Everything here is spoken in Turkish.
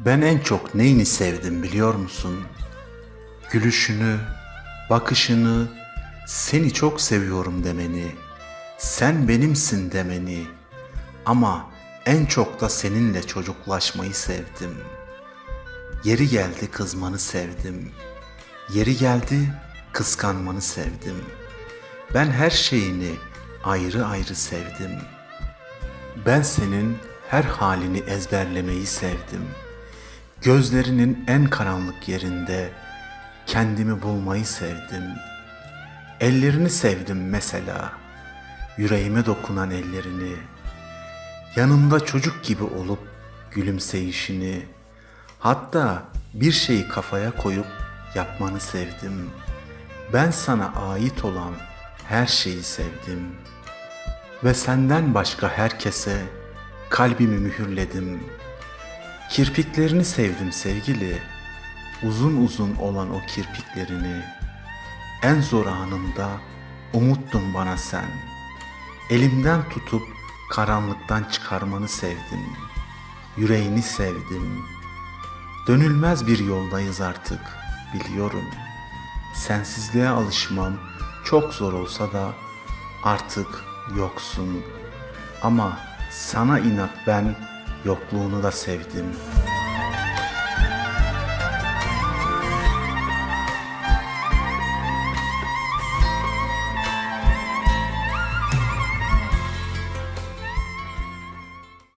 Ben en çok neyini sevdim biliyor musun? Gülüşünü, bakışını, seni çok seviyorum demeni, sen benimsin demeni. Ama en çok da seninle çocuklaşmayı sevdim. Yeri geldi kızmanı sevdim. Yeri geldi kıskanmanı sevdim. Ben her şeyini ayrı ayrı sevdim. Ben senin her halini ezberlemeyi sevdim. Gözlerinin en karanlık yerinde kendimi bulmayı sevdim. Ellerini sevdim mesela. Yüreğime dokunan ellerini. Yanımda çocuk gibi olup gülümseyişini. Hatta bir şeyi kafaya koyup yapmanı sevdim. Ben sana ait olan her şeyi sevdim. Ve senden başka herkese kalbimi mühürledim. Kirpiklerini sevdim sevgili. Uzun uzun olan o kirpiklerini. En zor anımda umuttun bana sen. Elimden tutup karanlıktan çıkarmanı sevdim. Yüreğini sevdim. Dönülmez bir yoldayız artık biliyorum. Sensizliğe alışmam çok zor olsa da artık yoksun. Ama sana inat ben yokluğunu da sevdim.''